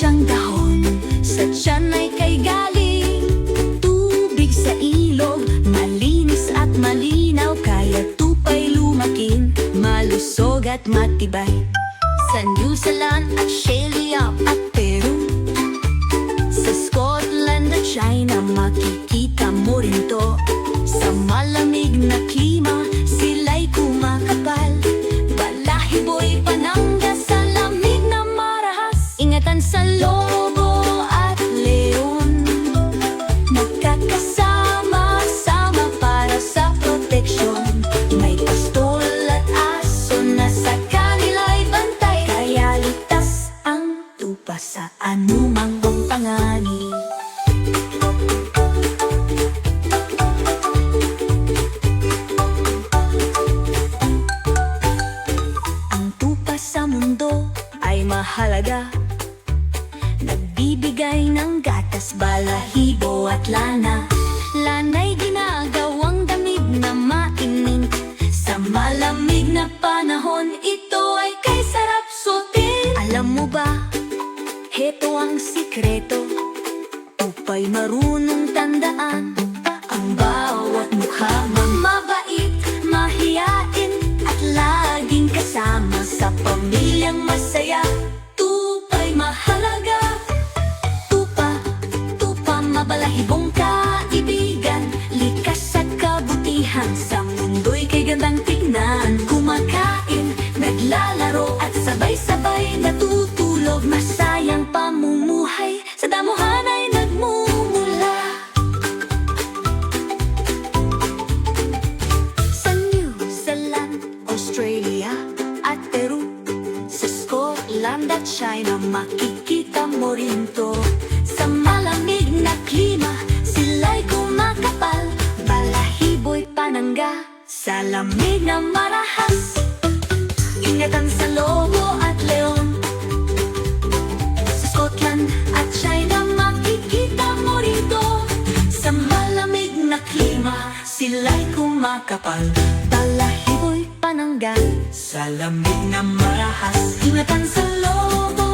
siyang dahon. Sa tiyan ay kay galing. Tubig sa ilog Malinis at malinaw. Kaya tupay lumaking Malusog at matibay. Sa New Zealand at Australia at Peru. Sa Scotland at China Makikita mo rin to. Sa malamig na klima sa anumang panganib Ang tupa sa mundo ay mahalaga Nagbibigay ng gatas, balahibo at lana. Lana'y ginagawang damit na mainit Sa malamig na panahon, ito ay kay sarap suotin. Alam mo ba, heto ang sikreto. Upa'y marunong tandaan Ang bawat mukha mabait, mahiyain At laging kasama sa pamilyang masaya tupa, mabalahibong kaibigan Likas at kabutihan. Sa mundo'y kay gandang tignan Kumakain, naglalaro At sabay-sabay natutulog. Masayang pamumuhay Sa damuhan ay nagmumula. Sa New Zealand, Australia at Peru Sa Scotland at China makikita mo rin to. Sa malamig na klima sila'y kumakapal. Balahibo'y panangga sa lamig na marahas. Ingatan sa lobo at leon. Sa Scotland at China makikita mo rito. Sa malamig na klima sila'y kumakapal. Balahibo'y panangga Sa lamig na marahas. Ingatan sa loob